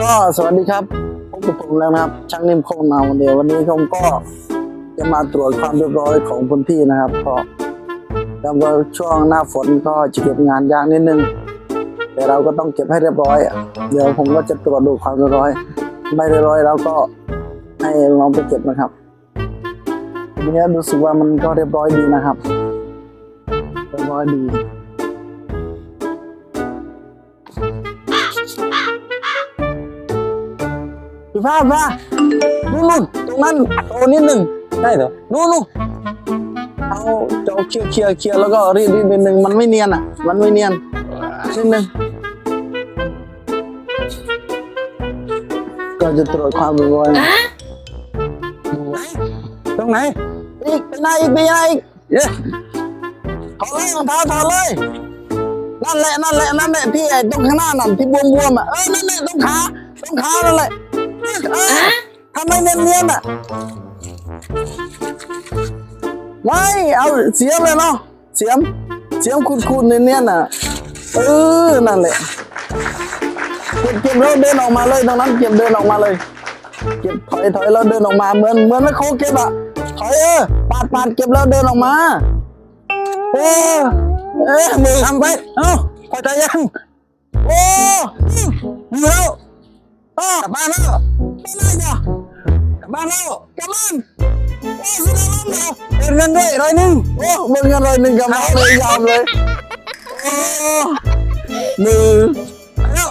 ก็สวัสดีครับพบกับผมแล้วนะครับ ช่างนิ่มโคงเนาเดี๋ยววันนี้ผมก็จะมาตรวจความเรียบร้อยของพื้นที่นะครับก็แล้วก็ช่วงหน้าฝนก็จะเก็บงานยากนิดนึง แต่เราก็ต้องเก็บให้เรียบร้อย เดี๋ยวผมก็จะตรวจดูความเรียบร้อย ไม่เรียบร้อยแล้วก็ให้ลองไปเก็บนะครับทีนี้รู้สึกว่ามันก็เรียบร้อยดีนะครับเรียบร้อยดี พี่ภาพมานู่นนู่นตรงนั้นโตนิดหนึ่งได้เหรอนู่นนู่นเอาเจ้าเคลียร์เคลียร์เคลียร์แล้วก็รีดรีดนิดหนึ่งมันไม่เนียนอะ มันไม่เนียนนิดหนึ่งก็จะตรวจความเรียบร้อยนะตรงไหนอีกไปไหนอีกไปไหนอีกเย้ถอดเลยรองเท้าถอดเลยนั่นแหละนั่นแหละนั่นแหละที่ไอ้ตรงข้างหน้านั่นที่บวมบวมๆอะเออนั่นแหละตรงขาตรงขานั่นแหละ เออทำไมเนียนเนียนๆอะไม่เอาเสียมเลยเนาะเสียม เสียมคูดคูดเนียนเนียนๆอะเออนั่นแหละเก็บเก็บแล้วเดินออกมาเลยตรงนั้นเก็บเดินออกมาเลยเก็บถอยถอยแล้วเดินออกมาเหมือนเหมือนไม่โคเก็บอะถอยเออปาดปาดเก็บแล้วเดินออกมาโอ้เอ๊ะมือทำไปเอ้าพอใจยังโอ้มีแล้วอ้ากลับบ้านแล้วไปไหนจ้ะกลับบ้านแล้วกลับบ้านโอ้สุดยอดเลยเบิกเงินด้วยร้อยหนึ่งโอ้เบิกเงินร้อยหนึ่งกลับบ้านเลยยอมเลยโอ้มือแล้ว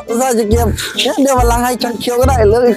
อุตส่าห์จะเก็บเนี่ยเดี๋ยววันหลังให้ฉันเคี้ยวก็ได้เหลืออี